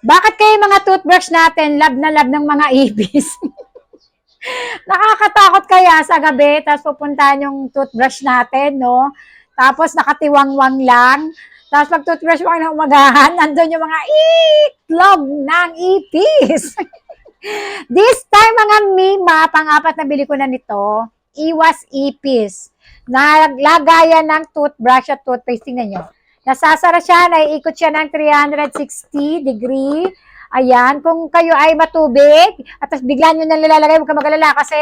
Bakit kayo mga toothbrush natin, lab na lab ng mga ibis? Nakakatakot kaya sa gabi, tapos pupuntahan yung toothbrush natin, no? Tapos nakatiwangwang lang. Tapos pag toothbrush mo kayo ng umagahan, nandun yung mga itlog ng ipis. This time, mga mima, pang-apat na bili ko na nito, iwas ipis. Naglagayan ng toothbrush at toothpaste. Tingnan nyo. Nasasara siya, naiikot siya ng 360 degree. Ayan, kung kayo ay matubig, at bigla nyo na nilalagay, huwag ka magalala kasi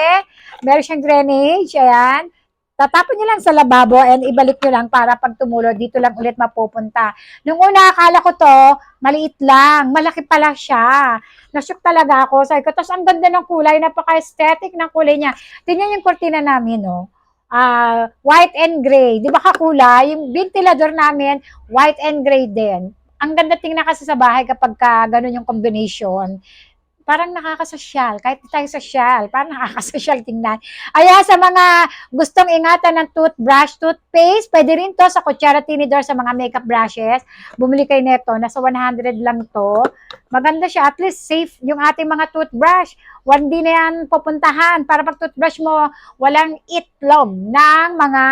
meron siyang drainage, ayan. Tatapon nyo lang sa lababo and ibalik nyo lang para pag tumulo, dito lang ulit mapupunta. Nung una, akala ko to, maliit lang, malaki pala siya. Nashock talaga ako. Sabi ko, tapos ang ganda ng kulay, napaka-aesthetic ng kulay niya. Tingnan yung kortina namin, no? Ah, white and gray. Di ba kakulay? Yung ventilador namin, white and gray din. Ang ganda tingnan kasi sa bahay kapag ka ganun yung combination. Parang nakakasosyal. Kahit tayo sosyal, parang nakakasosyal tingnan. Aya sa mga gustong ingatan ng toothbrush, toothpaste, pwede rin to sa kutsara tinidor sa mga makeup brushes. Bumili kayo nito, nasa 100 lang to. Maganda siya, at least safe yung ating mga toothbrush. One din na yan pupuntahan para pag toothbrush mo, walang itlog ng mga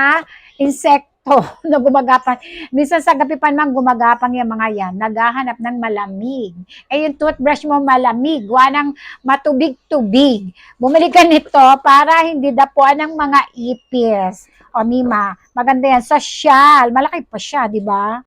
insekto na gumagapang. Minsan sa gabi pa naman gumagapang yung mga yan, naghahanap ng malamig. Eh yung toothbrush mo malamig, ng matubig-tubig. Bumili ka nito para hindi dapuan ng mga ipis. O Mima, maganda yan. Social, malaki pa siya, di ba?